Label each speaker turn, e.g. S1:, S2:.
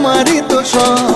S1: আমারই তো সব।